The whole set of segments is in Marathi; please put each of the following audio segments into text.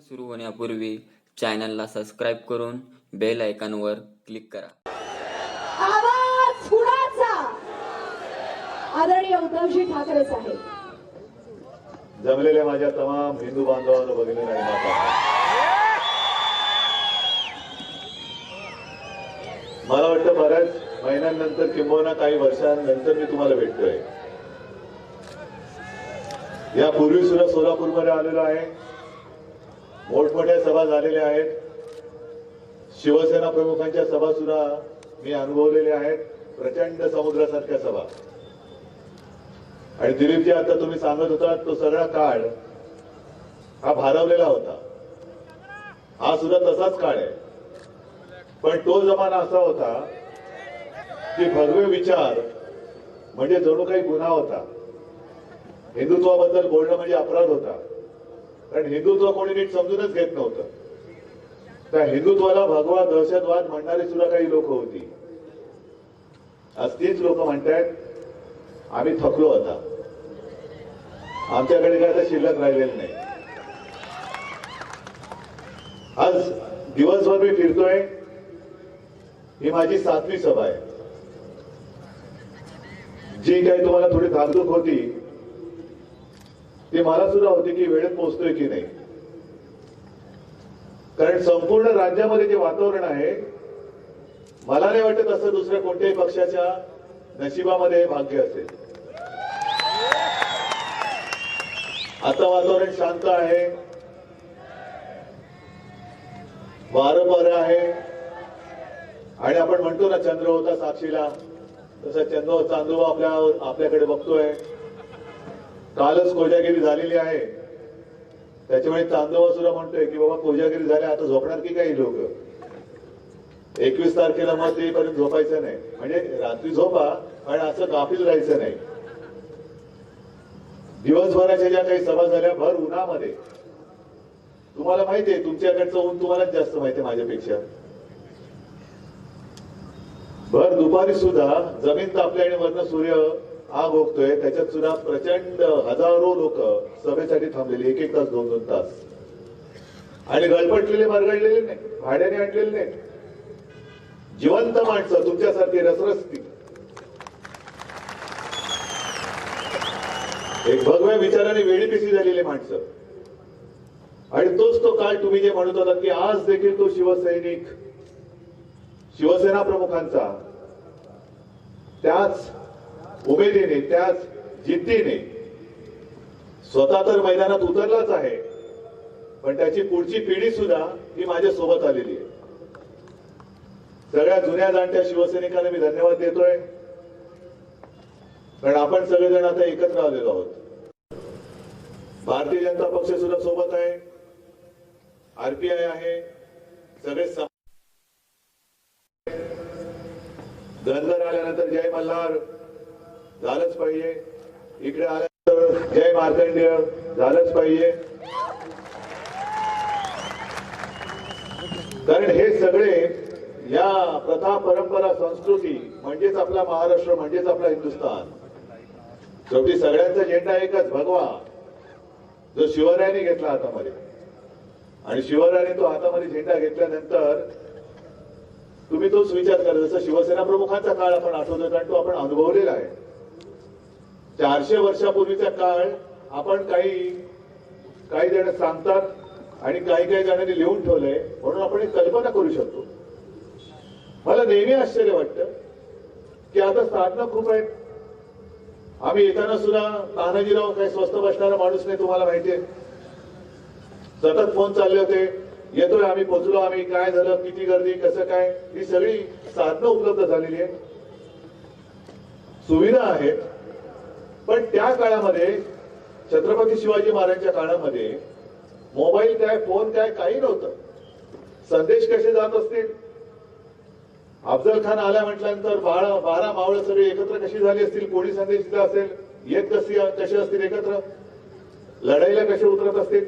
सुरू होण्यापूर्वी चॅनलला सबस्क्राईब करून बेल आयकॉनवर क्लिक करा. आवाज कुणाचा? आदरणीय उद्धवजी ठाकरे साहेब. जमलेल्या माझ्या तमाम हिंदू बांधवांना भगिनी आणि माता मला वाटतं बऱ्याच महिन्यांनंतर किंबहुना काही वर्षांनंतर मी तुम्हाला भेटतोय. या पूर्वी सुद्धा सोलापूरमध्ये आलेलो आहे. मोठमोठ्या सभा झालेल्या आहेत. शिवसेना प्रमुखांच्या सभा सुद्धा मी अनुभवलेल्या आहेत. प्रचंड समुद्रासारख्या सभा. आणि दिलीपजी आता तुम्ही सांगत होता तो सगळा काळ हा भारवलेला होता. हा सुद्धा तसाच काळ आहे. पण तो जमाना असा होता की भगवे विचार म्हणजे जणू काही गुन्हा होता. हिंदुत्वाबद्दल बोलणं म्हणजे अपराध होता. कारण हिंदुत्व कोणी नीट समजूनच घेत नव्हतं. त्या हिंदुत्वाला भगवा दहशतवाद म्हणणारी सुद्धा काही लोक होती. आज तीच लोक म्हणतायत आम्ही थकलो आता. आमच्याकडे काय आता शिल्लक राहिलेलं नाही. आज दिवसभर मी फिरतोय. ही माझी सातवी सभा आहे. जी काही तुम्हाला थोडी धाकधूक होती ती मला सुद्धा होती की वेळेत पोहोचतोय की नाही. कारण संपूर्ण राज्यामध्ये जे वातावरण आहे मला नाही वाटत असं दुसऱ्या कोणत्याही पक्षाच्या नशिबामध्ये भाग्य असेल. आता वातावरण शांत आहे. वारं बरं आहे. आणि आपण म्हणतो ना चंद्र होता साक्षीला. तसा चंद्र चांदोबा आपल्या आपल्याकडे बघतोय. कालच कोजागिरी झालेली आहे. त्याच्यामुळे चांदोबा सुद्धा म्हणतोय की बाबा कोजागिरी झाल्या आता झोपणार की काही लोक? एकवीस तारखेला मग तेपर्यंत झोपायचं नाही. म्हणजे रात्री झोपा आणि असं काफील राहायचं नाही. दिवसभराच्या ज्या काही सभा झाल्या भर उन्हामध्ये. तुम्हाला माहिती आहे तुमच्याकडचं ऊन तुम्हालाच जास्त माहिती आहे माझ्यापेक्षा. भर दुपारी सुद्धा जमीन तापली आणि वरनं सूर्य आग ओकतोय त्याच्यात सुद्धा प्रचंड हजारो लोक सभेसाठी थांबलेली एक एक तास दोन दोन तास. आणि गळपटलेले मरगडलेले नाही भाड्याने आणलेले नाही. जिवंत माणसं तुमच्यासारखी रसरसती. एक भगव्या विचाराने वेळी पिसी झालेली माणसं. आणि तोच तो काळ तुम्ही जे म्हणत होता की आज देखील तो शिवसैनिक शिवसेना प्रमुखांचा त्याच उमेदीने त्याच जिद्दीने स्वतः तर मैदानात उतरलाच आहे. पण त्याची पुढची पिढी सुद्धा ही माझ्या सोबत आलेली आहे. सगळ्या जुन्या जाणत्या शिवसैनिकांना मी धन्यवाद देतोय. कारण आपण सगळेजण आता एकत्र आलेलो आहोत. भारतीय जनता पक्ष सुद्धा सोबत आहे. आरपीआय आहे. सगळे धनगर आल्यानंतर जय मल्हार. झालंच पाहिजे. इकडे आल्यानंतर जय मार्कंडेय झालंच पाहिजे. कारण हे सगळे या प्रथा परंपरा संस्कृती म्हणजेच आपला महाराष्ट्र म्हणजेच आपला हिंदुस्थान. शेवटी सगळ्यांचा झेंडा एकच भगवा. जो शिवरायाने घेतला हातामध्ये. आणि शिवरायाने तो हातामध्ये झेंडा घेतल्यानंतर तुम्ही तोच विचार करा. जसं शिवसेना प्रमुखांचा काळ आपण आठवतो कारण तो आपण अनुभवलेला आहे. चारशे वर्षापूर्वीचा काळ आपण काही काही जण सांगतात आणि काही काही जणांनी लिहून ठेवलंय म्हणून आपण एक कल्पना करू शकतो. मला नेहमी आश्चर्य वाटतं की आता साधनं खूप आहेत. आम्ही येताना सुद्धा तानाजीराव काही स्वस्त बसणारा माणूस नाही तुम्हाला माहितीये सतत फोन चालले होते. येतोय आम्ही पोचलो आम्ही काय झालं किती गर्दी कसं काय? ही सगळी साधनं उपलब्ध झालेली आहेत. सुविधा आहेत. पण त्या काळामध्ये छत्रपती शिवाजी महाराजांच्या काळामध्ये मोबाईल काय फोन काय काही नव्हतं. संदेश कसे जात असतील? अफजल खान आला म्हटल्यानंतर बारा बारा मावळ सगळे एकत्र कशी झाली असतील? कोणी संदेश दिला असेल? येत कशी कसे असतील एकत्र? लढाईला कसे उतरत असतील?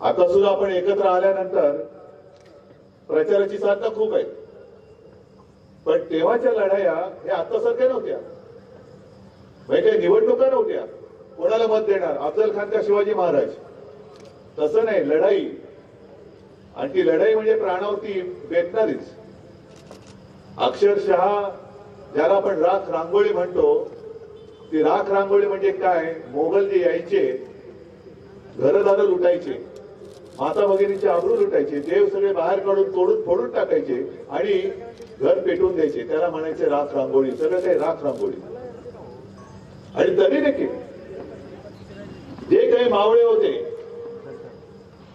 आता सुद्धा आपण एकत्र आल्यानंतर प्रचाराची साधना खूप आहेत. पण तेव्हाच्या लढाया हे आतासारख्या नव्हत्या. म्हणजे काही निवडणुका नव्हत्या. कोणाला मत देणार? अफजल खान का शिवाजी महाराज? तसं नाही लढाई. आणि ती लढाई म्हणजे प्राणावरती बेतणारीच. अक्षरशः ज्याला आपण राख रांगोळी म्हणतो ती राख रांगोळी म्हणजे काय? मोगल जे यायचे घरदार लुटायचे माता भगिनीचे आबरू लुटायचे देव सगळे बाहेर काढून तोडून फोडून टाकायचे आणि घर पेटून द्यायचे. त्याला म्हणायचे राख रांगोळी. सगळं काही राख रांगोळी. आणि तरी देखील जे काही मावळे होते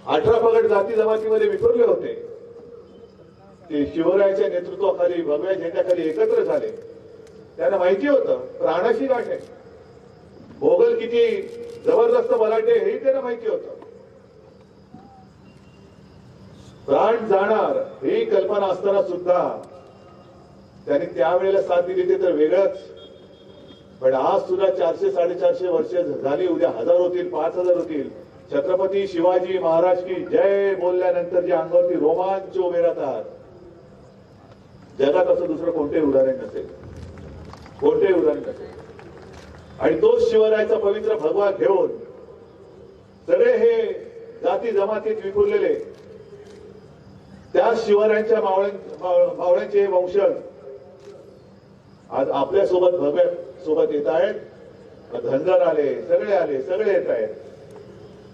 अठरा पगड जाती जमातीमध्ये विखुरले होते ते शिवरायाच्या नेतृत्वाखाली भगव्या झेंड्याखाली एकत्र झाले. त्यांना माहिती होतं प्राणाशी गाठ. आहे भोगल किती जबरदस्त बलाटे हे त्यांना माहिती होतं. प्राण जाणार ही कल्पना असताना सुद्धा त्यांनी त्यावेळेला साथ दिली ते तर वेगळंच. पण आज सुद्धा चारशे साडेचारशे वर्ष झाली उद्या हजार होतील पाच हजार होतील. छत्रपती शिवाजी महाराज की जय बोलल्यानंतर जे अंगावरती रोमांच उभे राहतात. जगात असं दुसरं कोणतेही उदाहरण नसेल. कोणतेही उदाहरण नसेल. आणि तोच शिवरायचा पवित्र भगवा घेऊन सगळे हे जाती जमातीत विखुरलेले त्या शिवरायांच्या मावळ्यांचे वंशज आज आपल्यासोबत भगव्या सोबत येत आहेत. धनगर आले सगळे आले सगळे येत आहेत.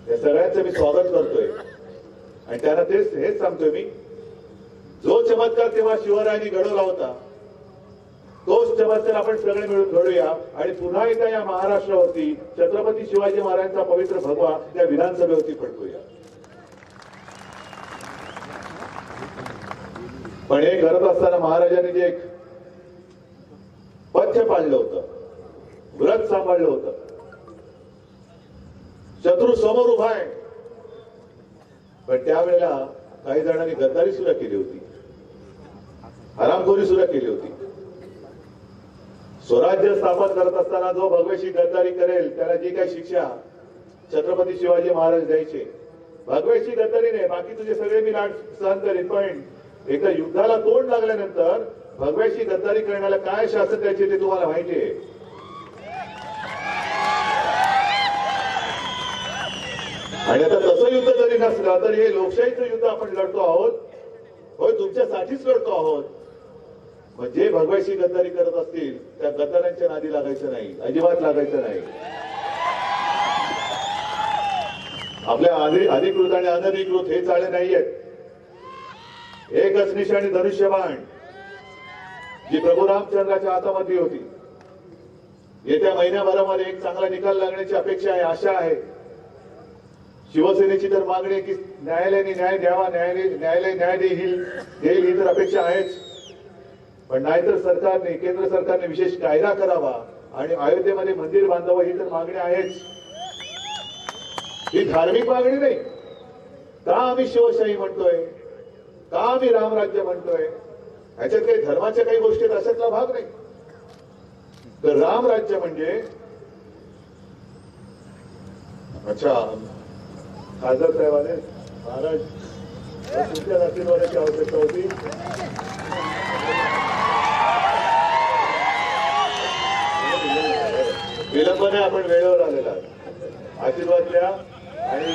या सगळ्यांचं मी स्वागत करतोय. आणि त्यांना तेच हेच सांगतोय मी. जो चमत्कार तेव्हा शिवरायांनी घडवला होता तोच चमत्कार आपण सगळे मिळून घडूया. आणि पुन्हा एकदा या महाराष्ट्रावरती छत्रपती शिवाजी महाराजांचा पवित्र भगवा या विधानसभेवरती फडकूया. पण हे करत असताना महाराजांनी जे एक पथ्य पाळलं होतं व्रत सांभाळलं होतं. शत्रू समोर उभा आहे. पण त्यावेळेला काही जणांनी गद्दारी सुद्धा केली होती. हरामखोरी सुद्धा केली होती. स्वराज्य स्थापन करत असताना जो भगवेशी गद्दारी करेल त्याला जी काही शिक्षा छत्रपती शिवाजी महाराज द्यायचे भगवेशी गद्दारी नाही बाकी तुझे सगळे मी लाट सहन करेन. पण एका युद्धाला तोंड लागल्यानंतर भगव्याशी गद्दारी करण्याला काय शासन द्यायचे ते तुम्हाला माहिती आणि आता तसं युद्ध जरी नसलं तर हे लोकशाहीचं युद्ध आपण लढतो आहोत. होय तुमच्यासाठीच लढतो आहोत. मग जे भगवायशी गद्दारी करत असतील त्या गद्दारांच्या नादी लागायचं नाही अजिबात लागायचं नाही. आपल्या अधिकृत आणि अनधिकृत हे चाळे नाहीयेत एकच निशाणी धनुष्यबाण जी प्रभू रामचंद्राच्या हातामध्ये होती. येत्या महिन्याभरामध्ये एक चांगला निकाल लागण्याची अपेक्षा आहे आशा आहे. शिवसेनेची तर मागणी आहे की न्यायालयाने न्याय द्यावा न्यायालय न्यायालय न्याय देईल देईल ही तर अपेक्षा आहेच. पण नाहीतर सरकारने केंद्र सरकारने विशेष कायदा करावा आणि अयोध्येमध्ये मंदिर बांधावं ही तर मागणी आहेच. ही धार्मिक मागणी नाही. का आम्ही शिवशाही म्हणतोय? का आम्ही रामराज्य म्हणतोय? ह्याच्यात काही धर्माच्या काही गोष्टी अशातला भाग नाही. तर रामराज्य म्हणजे अच्छा. खासदार साहेबाने महाराज तुमच्या आशीर्वादाची आवश्यकता होती. विलंबाने आपण वेळेवर आलेला आशीर्वाद द्या आणि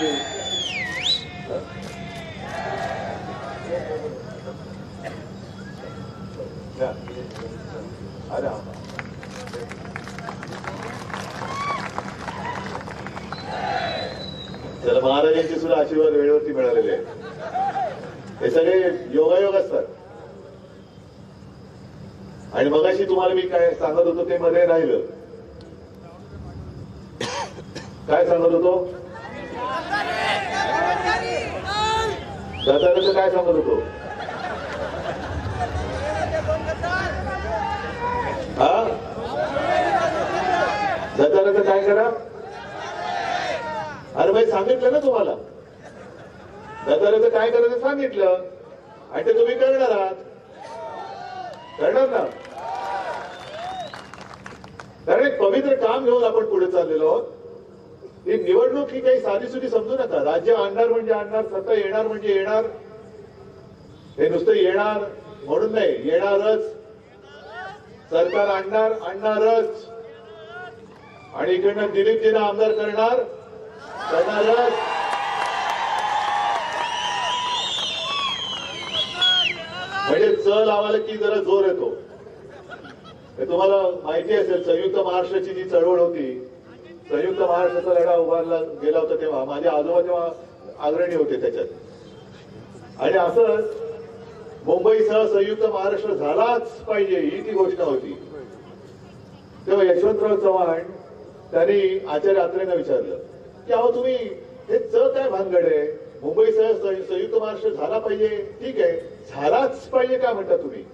द्या. अरे त्याला महाराजांचे सुद्धा आशीर्वाद वेळेवरती मिळालेले आहेत. हे सगळे योगायोग असतात. आणि मगाशी तुम्हाला मी काय सांगत होतो ते मध्ये राहिलं. काय सांगत होतो? गदाराचं काय सांगत होतो? हा? गदाराचं काय करा? अरे भाई सांगितलं ना तुम्हाला. गदाराचं काय करायचं सांगितलं. आणि ते तुम्ही करणार आहात. करणार ना. कारण एक पवित्र काम घेऊन आपण पुढे चाललेलो आहोत. ही निवडणूक ही काही साधी सुधी समजू नका. राज्य आणणार म्हणजे आणणार सत्ता येणार म्हणजे येणार. हे नुसतं येणार म्हणून नाही येणारच. सरकार आणणार आणणारच. आणि इकडनं दिलीपजीना आमदार करणार. म्हणजे च लावायला की जरा जोर येतो. हे तुम्हाला माहिती असेल संयुक्त महाराष्ट्राची जी चळवळ होती संयुक्त महाराष्ट्राचा लढा उभारला गेला होता तेव्हा माझे आजोबा तेव्हा आग्रणी होते त्याच्यात. आणि असंच मुंबईसह संयुक्त महाराष्ट्र झालाच पाहिजे ही ती घोषणा होती. तेव्हा यशवंतराव चव्हाण त्यांनी आचार्य आत्रेंना विचारलं की अहो तुम्ही हे च काय भानगड आहे मुंबईसह सह संयुक्त महाराष्ट्र झाला पाहिजे ठीक आहे. झालाच पाहिजे का म्हणता तुम्ही?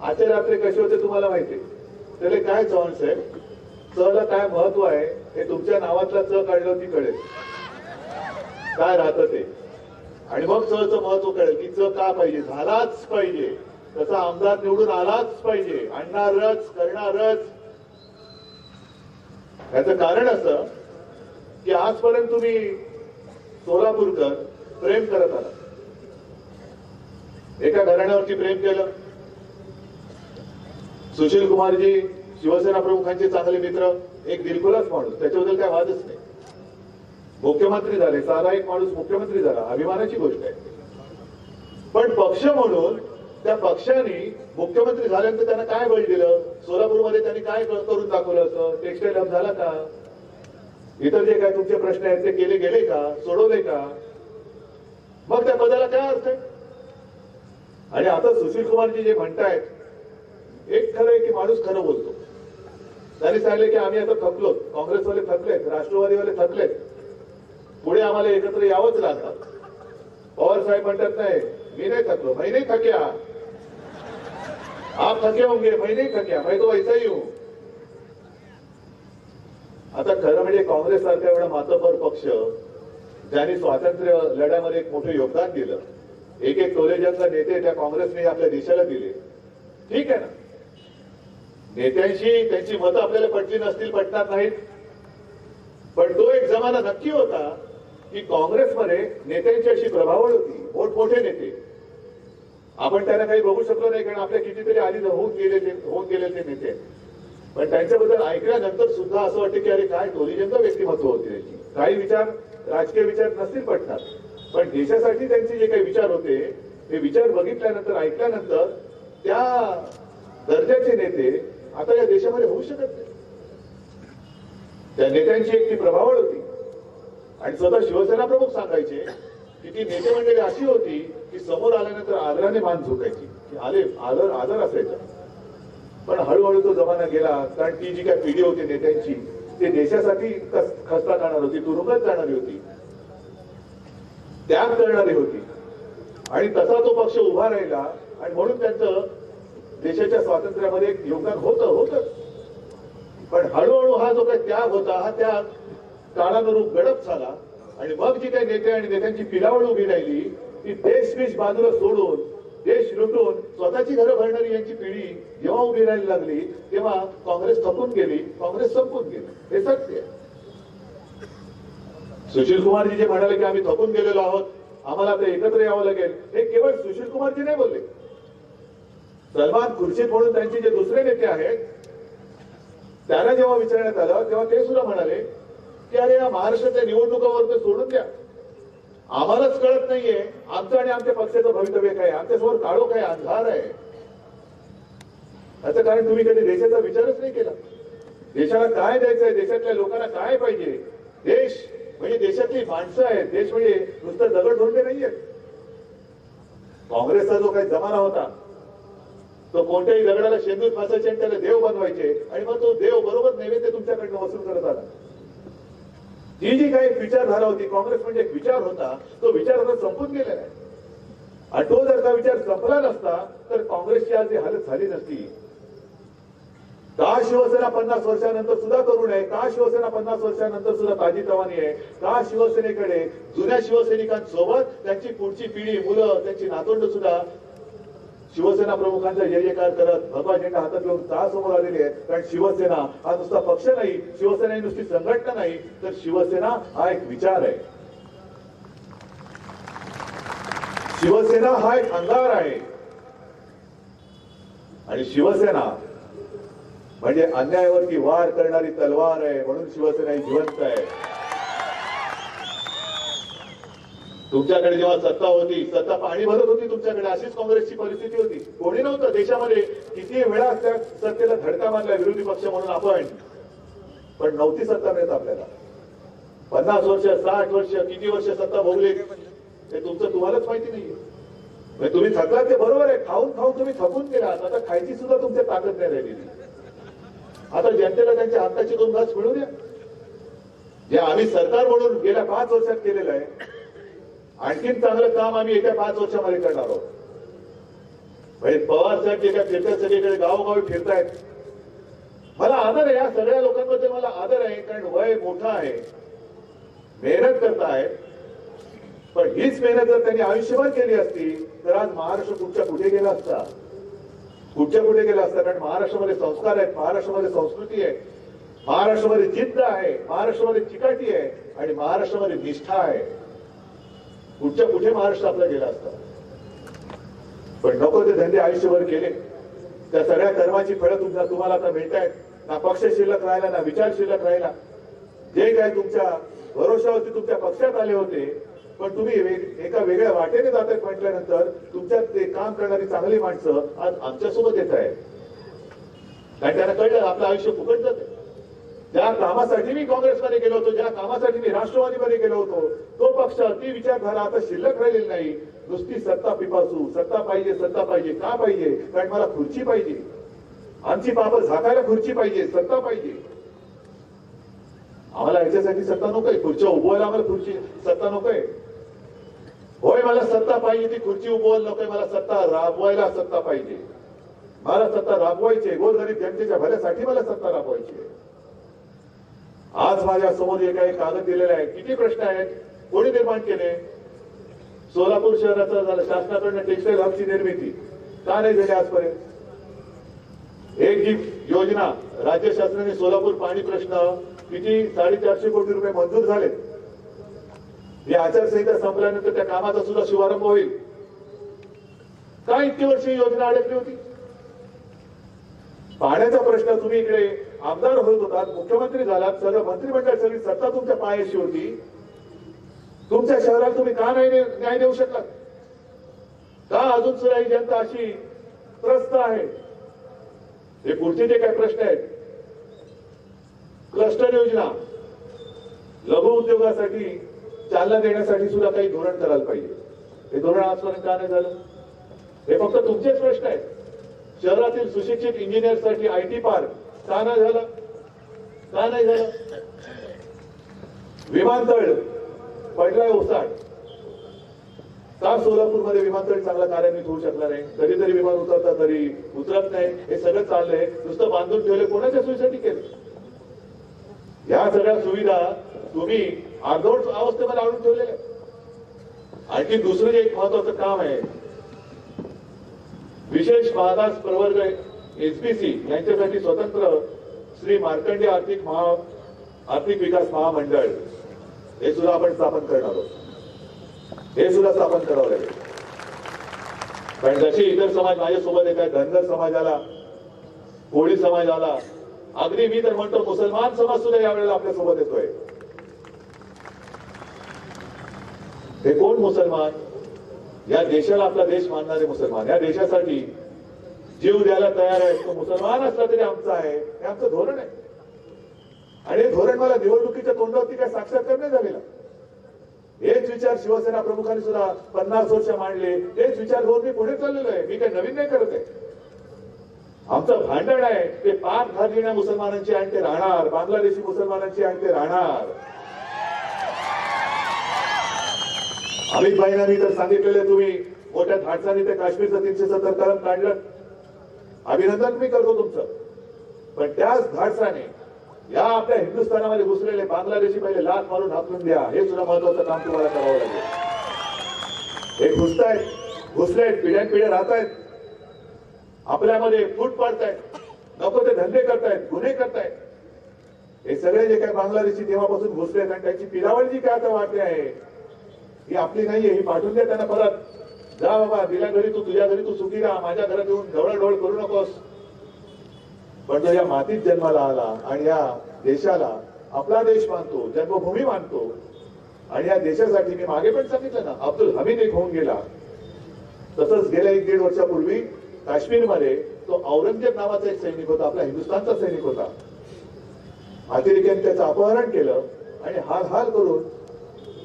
आचार्य रात्री कसे होते तुम्हाला माहिती त्याला काय चव्हाण साहेब? चला काय महत्त्व आहे हे तुमच्या नावातला च काढलं ती कळेल. काय राहतं ते? आणि मग च महत्त्व कळेल की च का पाहिजे? झालाच पाहिजे. तसा आमदार निवडून आलाच पाहिजे. आणणारच करणारच. याचं कारण असं की आजपर्यंत तुम्ही सोलापूरकर प्रेम करत आला. एका घराण्यावरती प्रेम केलं. सुशील कुमारजी शिवसेना प्रमुखांचे चांगले मित्र एक दिलखुलाच माणूस त्याच्याबद्दल काय वादच नाही. मुख्यमंत्री झाले साधा एक माणूस मुख्यमंत्री झाला अभिमानाची गोष्ट आहे. पण पक्ष म्हणून त्या पक्षाने मुख्यमंत्री झाल्यानंतर त्यांना काय बळ दिलं? सोलापूरमध्ये त्यांनी काय करून दाखवलं असं? टेक्सटाईल हब झाला का? इतर जे काय तुमचे प्रश्न आहेत ते केले गेले का? सोडवले का? मग त्या पदाला काय अर्थ आणि आता सुशील कुमारजी जे म्हणतायत एक खरं आहे की माणूस खरं बोलतो. त्यांनी सांगले की आम्ही आता थकलो. काँग्रेसवाले थकलेत राष्ट्रवादीवाले थकलेत. पुढे आम्हाला एकत्र यावंच लागणार पवार साहेब म्हणतात नाही मी नाही थकलो मैं नहीं थक्या. आप थके होंगे मैं नहीं थक्या. मैं तो ऐसा ही हूं. आता खरं म्हणजे काँग्रेस सारखा एवढा मातबर पक्ष ज्यांनी स्वातंत्र्य लढ्यामध्ये एक मोठं योगदान दिलं एक एक टोलेजनला नेते त्या काँग्रेसने आपल्या देशाला दिले. ठीक आहे ना? नेत्यांशी त्यांची मतं आपल्याला पटली नसतील पटणार नाहीत. पण तो एक जमाना नक्की होता की काँग्रेसमध्ये नेत्यांची अशी प्रभावळ होती मोठमोठे नेते. आपण त्यांना काही बघू शकलो नाही कारण आपल्या कितीतरी आधी होऊन गेले ते होऊन गेले ते नेते. पण त्यांच्याबद्दल ऐकल्यानंतर सुद्धा असं वाटतं की अरे काय टोलिजंत व्यक्तिमत्व होते त्याची काही विचार राजकीय विचार नसतील पटणार. पण देशासाठी त्यांचे जे काही विचार होते ते विचार बघितल्यानंतर ऐकल्यानंतर त्या दर्जाचे नेते आता या देशामध्ये होऊ शकत नाही. त्या नेत्यांची एक ती प्रभावळ होती. आणि स्वतः शिवसेना प्रमुख सांगायचे की ती नेते मंडळी अशी होती की समोर आल्यानंतर आदराने मान झोकायची. की आले आदर आदर असायचा. पण हळूहळू तो जमाना गेला कारण ती जी काय पिढी होती नेत्यांची ते देशासाठी कस- खस्ता जाणार होती तुरुंगात जाणारी होती. त्याग करणारी होती. आणि तसा तो पक्ष उभा राहिला आणि म्हणून त्यांचं देशाच्या स्वातंत्र्यामध्ये एक योगदान होत होत. पण हळूहळू हा जो काही त्याग होता हा त्याग काळानुरूप गडप झाला. आणि मग जी काही नेते आणि नेत्यांची पिलावळ उभी राहिली ती देश विष बाजूला सोडून देश लुटून स्वतःची घरं भरणारी यांची पिढी जेव्हा उभी राहायला लागली तेव्हा काँग्रेस थकून गेली काँग्रेस संपून गेली. हे सत्य सुशील कुमारजी जे म्हणाले की आम्ही थकून गेलेलो आहोत. आम्हाला आता एकत्र यावं लागेल. हे केवळ सुशील कुमारजी नाही बोलले. सलमान खुर्शीद म्हणून त्यांचे जे दुसरे नेते आहेत त्यांना जेव्हा विचारण्यात आलं तेव्हा ते सुद्धा म्हणाले की अरे या महाराष्ट्राच्या निवडणुकावर सोडून द्या. आम्हालाच कळत नाहीये. आमचं आणि आमच्या पक्षाचं भवितव्य काय आहे. आमच्यासमोर काळो काय अंधार आहे. त्याचं कारण तुम्ही कधी देशाचा विचारच नाही केला. देशाला काय द्यायचंय देशातल्या लोकांना काय पाहिजे? देश म्हणजे देशातली माणसं आहेत. देश म्हणजे नुसतं दगड धोंडे नाहीयेत काँग्रेसचा जो काही जमाना होता तो कोणत्याही दगडाला शेंदूर फासायचे आणि त्याला देव बनवायचे आणि मग तो देव बरोबर नैवेद्य तुमच्याकडनं वसूल करत आला. जी जी काही विचारधारा होती काँग्रेस म्हणजे एक विचार होता तो विचार आता संपून गेलेला आहे. आणि तो जर का विचार संपला नसता तर काँग्रेसची आज ही हालत झाली नसती. का शिवसेना पन्नास वर्षानंतर सुद्धा तरुण आहे? का शिवसेना पन्नास वर्षानंतर सुद्धा ताजी तवानी आहे? का शिवसेनेकडे जुन्या शिवसैनिकांसोबत त्यांची पुढची पिढी मुलं त्यांची नातोंड सुद्धा शिवसेना प्रमुखांचा जय जयकार करत भगवा झेंडा हातात घेऊन का समोर आलेली आहे. कारण शिवसेना हा नुसता पक्ष नाही शिवसेना ही नुसती संघटना नाही तर शिवसेना हा एक विचार आहे. शिवसेना हा एक अंगार आहे. आणि शिवसेना म्हणजे अन्यायावरती वार करणारी तलवार आहे म्हणून शिवसेना ही जिवंत आहे. तुमच्याकडे जेव्हा सत्ता होती सत्ता पाणी भरत होती तुमच्याकडे अशीच काँग्रेसची परिस्थिती होती. कोणी नव्हतं देशामध्ये. किती वेळा त्या सत्तेला धडका मारला विरोधी पक्ष म्हणून आपण. पण नव्हती सत्ता मिळत आपल्याला. पन्नास वर्ष साठ वर्ष किती वर्ष सत्ता भोगली? हे तुमचं तुम्हालाच माहिती नाहीये. म्हणजे तुम्ही थकलात ते बरोबर आहे. खाऊन खाऊन तुम्ही थकून गेलात आता खायची सुद्धा तुमच्या ताकद नाही राहिलेली. आता जनतेला त्यांच्या हक्काची दोन घास मिळू द्या. जे आम्ही सरकार म्हणून गेल्या पाच वर्षात केलेलं आहे आणखीन चांगलं काम आम्ही येत्या पाच वर्षामध्ये करणार आहोत. म्हणजे पवार साहेब जे काय फिरतात सगळीकडे गावोगावी फिरतायत. मला आदर आहे या सगळ्या लोकांबद्दल मला आदर आहे कारण वय मोठा आहे. मेहनत करतायत पण हीच मेहनत जर त्यांनी आयुष्यभर केली असती तर आज महाराष्ट्र कुठच्या कुठे गेला असता? कुठच्या कुठे गेला असता? कारण महाराष्ट्रामध्ये संस्कार आहेत महाराष्ट्रामध्ये संस्कृती आहे महाराष्ट्रामध्ये जिद्द आहे महाराष्ट्रामध्ये चिकाटी आहे आणि महाराष्ट्रामध्ये निष्ठा आहे. कुठच्या कुठे महाराष्ट्र आपला गेला असता. पण नको ते धंदे आयुष्यभर केले. त्या सगळ्या कर्माची फळं तुमच्या तुम्हाला आता मिळत आहेत ना पक्ष शिल्लक राहिला ना विचार शिल्लक राहिला. जे काय तुमच्या भरोशावरती तुमच्या पक्षात आले होते पण तुम्ही एका वेगळ्या वाटेने जात आहेत म्हटल्यानंतर तुमच्यात ते काम करणारी चांगली माणसं आज आमच्यासोबत येत आहेत. कारण त्यांना कळलं आपलं आयुष्य फुकट जात ज्या कामासाठी मी काँग्रेसमध्ये गेलो होतो ज्या कामासाठी मी राष्ट्रवादीमध्ये गेलो होतो तो पक्ष ती विचारधारा आता शिल्लक राहिलेली नाही. नुसती सत्ता पिपासू सत्ता पाहिजे सत्ता पाहिजे का पाहिजे? कारण मला खुर्ची पाहिजे. आमची पापं झाकायला खुर्ची पाहिजे सत्ता पाहिजे. आम्हाला याच्यासाठी सत्ता नकोय. खुर्च्या उभवायला आम्हाला खुर्ची सत्ता नकोय. होय मला सत्ता पाहिजे ती खुर्ची उभवायला नकोय मला सत्ता राबवायला सत्ता पाहिजे. मला सत्ता राबवायची गोरगरीब जनतेच्या भल्यासाठी मला सत्ता राबवायची आहे. आज माझ्यासमोर एका एक कागद दिलेला आहे किती प्रश्न आहेत? कोणी निर्माण केले? सोलापूर शहराचं झालं. शासनाकडनं टेक्सटाईल हबची निर्मिती. का नाही झाली आजपर्यंत? एक जी योजना राज्य शासनाने सोलापूर पाणी प्रश्न किती? साडेचारशे कोटी रुपये मंजूर झाले हे आचारसंहिता संपल्यानंतर त्या कामाचा सुद्धा शुभारंभ होईल. का इतकी वर्ष ही योजना अडकली होती? पाण्याचा प्रश्न तुम्ही इकडे आमदार होत होतात मुख्यमंत्री झालात सगळं मंत्रिमंडळ सगळी सत्ता तुमच्या पायाशी होती. तुमच्या शहराला तुम्ही का नाही न्याय देऊ शकला का अजून सुद्धा ही जनता अशी त्रस्त आहे? हे पुढचे जे काही प्रश्न आहेत क्लस्टर योजना लघु उद्योगासाठी चालना देण्यासाठी सुद्धा काही धोरण करायला पाहिजे. हे धोरण आजपर्यंत का नाही झालं? हे फक्त तुमचेच प्रश्न आहेत. शहरातील सुशिक्षित इंजिनियरसाठी आय टी पार्क. का नाही झालं? का नाही झालं? विमानतळ पडलाय ओसाड. का सोलापूरमध्ये विमानतळ चांगला कार्यान्वित होऊ शकला नाही? कधीतरी विमान उतरता तरी उतरत नाही. हे सगळं चाललंय. नुसतं बांधून ठेवले कोणाच्या सोयीसाठी केलं? या सगळ्या सुविधा तुम्ही अर्धवट अवस्थेमध्ये आणून ठेवलेल्या आणखी दुसरं जे एक महत्वाचं काम आहे विशेष मागास प्रवर्ग एसबीसी यांच्यासाठी स्वतंत्र श्री मार्कंडे आर्थिक महा आर्थिक विकास महामंडळ. हे सुद्धा आपण स्थापन करणार आहोत. हे सुद्धा स्थापन करावं लागेल. कारण जशी इतर समाज माझ्यासोबत येत आहे धनगर समाजाला कोळी समाजाला अगदी मी तर म्हणतो मुसलमान समाज सुद्धा यावेळेला आपल्यासोबत येतोय. हे कोण मुसलमान? या देशाला आपला देश मानणारे मुसलमान. या देशासाठी जीव द्यायला तयार आहे तो मुसलमान असला तरी आमचा आहे. हे आमचं धोरण आहे. आणि हे धोरण मला निवडणुकीच्या तोंडावरती काय साक्षात्कार नाही झालेला. हेच विचार शिवसेना प्रमुखांनी सुद्धा पन्नास वर्ष मांडले. हेच विचार घेऊन मी पुढे चाललेलो आहे. मी काही नवीन नाही करत आहे. आमचं भांडण आहे. ते पाक घाललेल्या मुसलमानांची आणि ते राहणार. बांगलादेशी मुसलमानांची आणि ते राहणार. अमित भाईंना मी तर तुम्ही मोठ्या धाडसाने ते काश्मीरचं तीनशे सत्तर कलम काढलं. अभिनंदन मी करतो तुमचं. पण त्याच धाडसाने या आपल्या हिंदुस्थानामध्ये घुसलेले बांगलादेशी पहिले लाच मारून हाकलून द्या. हे सुद्धा महत्वाचं काम तुम्हाला करावं लागेल. हे घुसतायत घुसलेत पिढ्यान पिढ्या राहत आहेत आपल्यामध्ये फूट पाडतायत. नको ते धंदे करतायत गुन्हे करतायत. हे सगळे जे काही बांगलादेशी तेव्हापासून घुसलेत आणि त्यांची पिरावळ जी काय आता वाटली आहे ही आपली नाहीये ही पाठवून दे त्यांना परत. जा बाबा दिल्या घरी तू तुझ्या घरी तू सुखी राहा माझ्या घरात येऊन ढवळाढवळ करू नकोस. पण तो या मातीत जन्माला आला आणि या देशाला आपला देश मानतो जन्मभूमी मानतो आणि या देशासाठी मी मागे पण सांगितलं ना अब्दुल हमीद एक होऊन गेला. तसंच गेल्या एक दीड वर्षापूर्वी काश्मीरमध्ये तो औरंगजेब नावाचा एक सैनिक होता आपला हिंदुस्थानचा सैनिक होता. अतिरेक्याने त्याचं अपहरण केलं आणि हाल हाल करून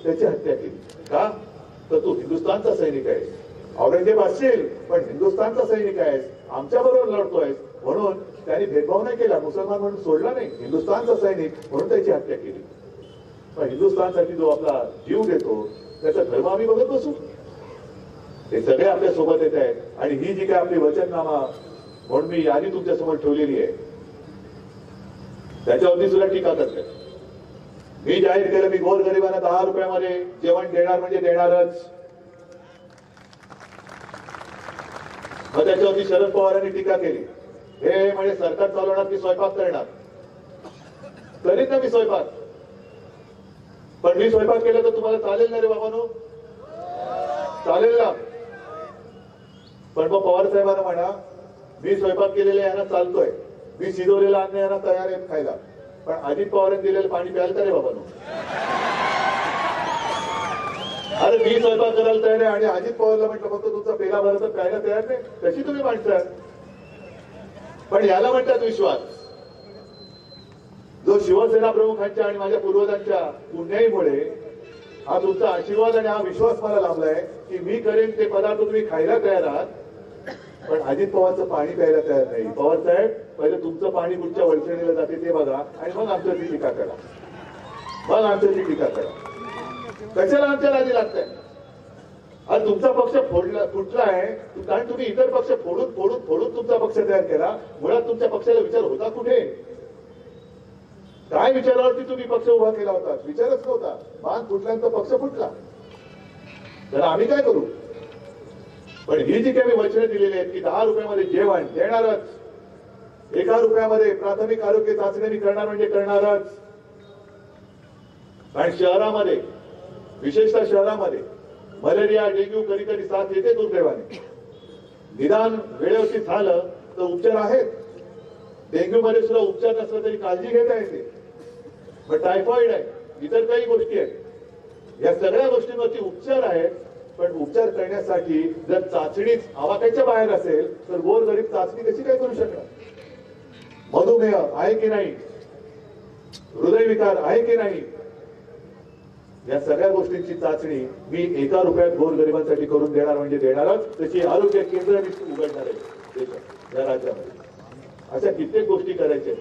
त्याची हत्या केली. का? तर तू हिंदुस्थानचा सैनिक आहेस. औरंगजेब असशील पण हिंदुस्थानचा सैनिक आहेस. आमच्या बरोबर लढतोय म्हणून त्यांनी भेदभाव नाही केला. मुसलमान म्हणून सोडला नाही. हिंदुस्थानचा सैनिक म्हणून त्याची हत्या केली. पण हिंदुस्थानसाठी जो आपला जीव देतो त्याचा धर्म आम्ही बघत बसू. ते सगळे आपल्यासोबत येत आहेत. आणि ही जी काय आपली वचननामा म्हणून मी यादी तुमच्यासमोर ठेवलेली आहे त्याच्यावरती सुद्धा टीका करते मी जाहीर केलं मी गोर गरिबांना दहा रुपयामध्ये जेवण देणार म्हणजे देणारच. मग त्याच्यावरती शरद पवारांनी टीका केली. हे म्हणजे सरकार चालवणार की स्वयंपाक करणार? करीत ना मी स्वयंपाक. पण मी स्वयंपाक केला तर तुम्हाला चालेल ना रे बाबानो? चालेल ना? पण मग पवार साहेबांना म्हणा मी स्वयंपाक केलेला यांना चालतोय. मी शिजवलेला अन्न यांना तयार आहे खायला. पण अजित पवारांनी दिलेलं पाणी प्यायला तर बाबा अरे मी स्वयंपाक करायला तयार आहे आणि अजित पवारला म्हटलं फक्त तुमचा पेला भरत प्यायला तयार नाही. कशी तुम्ही माणसं पण याला म्हणतात विश्वास. जो शिवसेना प्रमुखांच्या आणि माझ्या पूर्वजांच्या पुण्याईमुळे हा तुमचा आशीर्वाद आणि हा विश्वास मला लाभलाय की मी करेन ते पदार्थ तुम्ही खायला तयार आहात. पण अजित पवारचं पाणी प्यायला तयार नाही. पवार साहेब पहिले तुमचं पाणी कुठच्या वळचणीला जाते ते बघा आणि मग आमच्यावरती टीका करा. मग आमच्यावरती टीका करा. कशाला आमच्या नादी लागताय? आज तुमचा पक्ष फोडला फुटला आहे. कारण तुम्ही इतर पक्ष फोडून फोडून फोडून तुमचा पक्ष तयार केला. मुळात तुमच्या पक्षाला विचार होता कुठे? काय विचारावरती तुम्ही पक्ष उभा केला होता? विचारच नव्हता. मान फुटल्यानंतर पक्ष फुटला. तर आम्ही काय करू? पण ही जी काही वचने दिलेली आहेत की दहा रुपयामध्ये जेवण देणारच एका रुपयामध्ये प्राथमिक आरोग्य चाचणी मी करणार म्हणजे करणारच. आणि शहरामध्ये विशेषतः शहरामध्ये मलेरिया डेंग्यू कधी कधी साथ येते दुर्दैवाने. निदान वेळेवरती झालं तर उपचार आहेत. डेंग्यू मध्ये सुद्धा उपचार नसला तरी काळजी घेता येते. पण टायफॉइड आहे इतर काही गोष्टी आहेत. या सगळ्या गोष्टींवरती उपचार आहेत. पण उपचार करण्यासाठी जर चाचणीच आवाक्याच्या बाहेर असेल तर गोरगरीब चाचणी कशी काय करू शकणार मधुमेह आहे की नाही? हृदयविकार आहे की नाही? या सगळ्या गोष्टींची चाचणी मी एका रुपयात गोरगरिबांसाठी करून देणार म्हणजे देणारच तशी आरोग्य केंद्र मी उघडणार आहे या राज्यामध्ये. अशा कित्येक गोष्टी करायच्या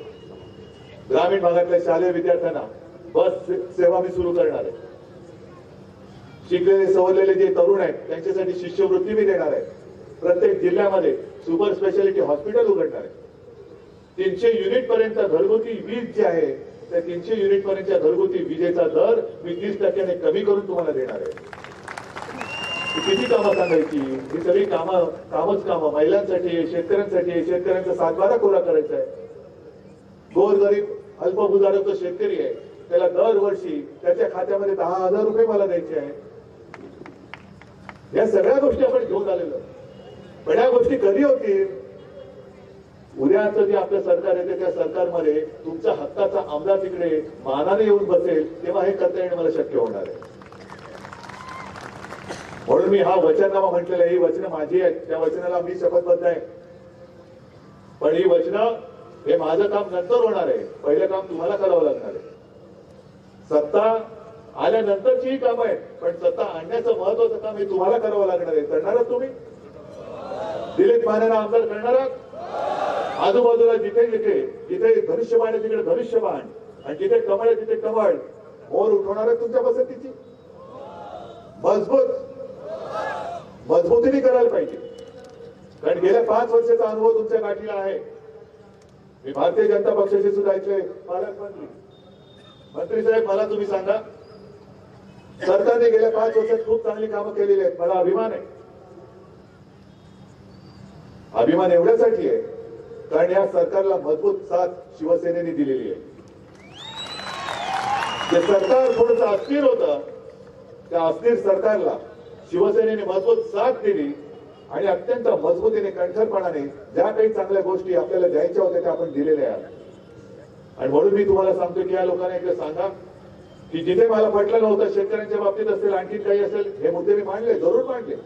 ग्रामीण भागातल्या शालेय विद्यार्थ्यांना बस सेवा मी सुरू करणार आहे. शिकलेले सवरलेले जे तरुण आहेत त्यांच्यासाठी शिष्यवृत्ती मी देणार आहे. प्रत्येक जिल्ह्यामध्ये सुपर स्पेशालिटी हॉस्पिटल उघडणार आहे. तीनशे युनिट पर्यंत घरगुती वीज जी आहे त्या तीनशे युनिट पर्यंतच्या घरगुती विजेचा दर मी तीस टक्क्याने कमी करून तुम्हाला देणार आहे. किती कामं सांगायची? ही सगळी कामं कामच कामं. महिलांसाठी आहे, शेतकऱ्यांसाठी आहे, शेतकऱ्यांचा सातबारा कोरा करायचा आहे. गोरगरीब अल्पभूधारक शेतकरी आहे त्याला दरवर्षी त्याच्या खात्यामध्ये दहा हजार रुपये मला द्यायचे आहे. या सगळ्या गोष्टी आपण घेऊन आलेलो पण या गोष्टी कधी होतील? उद्याचं जे आपलं सरकार येते त्या सरकारमध्ये तुमच्या हक्काचा आमदार तिकडे मानाने येऊन बसेल तेव्हा हे करता येणं मला शक्य होणार आहे. म्हणून मी हा वचननामा म्हटलेला ही वचनं माझी आहेत. त्या वचनाला मी शपथबद्ध आहे. पण ही वचनं हे माझं काम नंतर होणार आहे. पहिलं काम तुम्हाला करावं लागणार आहे. सत्ता आल्यानंतरची ही कामं आहेत. पण सत्ता आणण्याचं महत्वाचं काम हे तुम्हाला करावं लागणार आहे. करणारच तुम्ही? दिलीप मानेला आमदार करणार आहात? आजूबाजूला जिथे जिथे जिथे धनुष्यबाण आहे तिकडे धनुष्यबाण आणि जिथे कमळ आहे तिथे कमळ. मोर उठवणार आहे तुमच्या पसंतीची मजबूत. मजबूतीने करायला पाहिजे. कारण गेल्या पाच वर्षाचा अनुभव तुमच्या गाठीला आहे. मी भारतीय जनता पक्षाचे सुद्धा इथले पालकमंत्री. मंत्री साहेब मला तुम्ही सांगा. सरकारने गेल्या पाच वर्षात खूप चांगली कामं केलेली आहेत. मला अभिमान आहे. अभिमान एवढ्यासाठी आहे कारण या सरकारला मजबूत साथ शिवसेनेने दिलेली आहे. जे सरकार थोडस अस्थिर होतं त्या अस्थिर सरकारला शिवसेनेने मजबूत साथ दिली आणि अत्यंत मजबूतीने कणखरपणाने ज्या काही चांगल्या गोष्टी आपल्याला द्यायच्या होत्या त्या आपण दिलेल्या आहेत. आणि म्हणून मी तुम्हाला सांगतो की या लोकांना एकदा सांगा की जिथे मला पटलं नव्हतं शेतकऱ्यांच्या बाबतीत असेल आणखी काही असेल हे मुद्दे मी मांडले जरूर मांडले.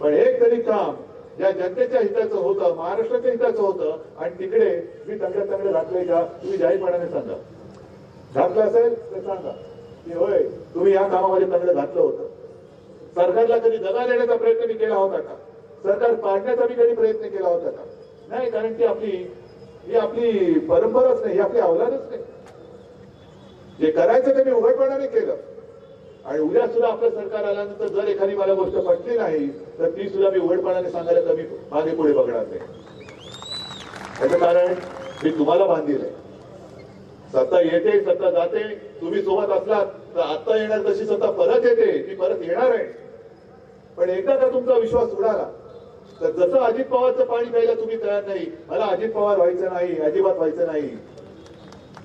पण एक तरी काम या जनतेच्या हिताचं होतं महाराष्ट्राच्या हिताचं होतं आणि तिकडे मी तंगड्या तंगडे घातले का तुम्ही जाहीरपणाने सांगा. घातलं असेल तर सांगा. की होय तुम्ही या कामामध्ये तंगड घातलं होतं. सरकारला कधी दगा देण्याचा प्रयत्न मी केला होता का? सरकार पाडण्याचा मी कधी प्रयत्न केला होता का? नाही कारण ती आपली ही आपली परंपराच नाही ही आपली अवलादच नाही. जे करायचं ते मी उघडपणाने केलं. आणि उद्या सुद्धा आपलं सरकार आल्यानंतर जर एखादी मला गोष्ट पटली नाही तर ती सुद्धा मी उघडपणाने सांगायला कमी मागे पुढे बघणार नाही. याचं कारण मी तुम्हाला बांधील आहे. सत्ता येते सत्ता जाते. तुम्ही सोबत असलात तर आता येणार तशी सत्ता परत येते ती परत येणार आहे. पण एकदा का तुमचा विश्वास उडाला तर जसं अजित पवारचं पाणी प्यायला तुम्ही तयार नाही मला अजित पवार व्हायचं नाही अजिबात व्हायचं नाही.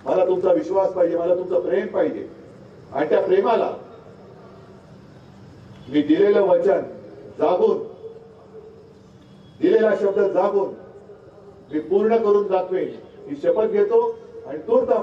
मला तुमचा विश्वास पाहिजे मला तुमचं प्रेम पाहिजे. आणि त्या प्रेमाला मी दिलेलं वचन जागून दिलेला शब्द जागून मी पूर्ण करून दाखवेन. ही शपथ घेतो आणि तूर्त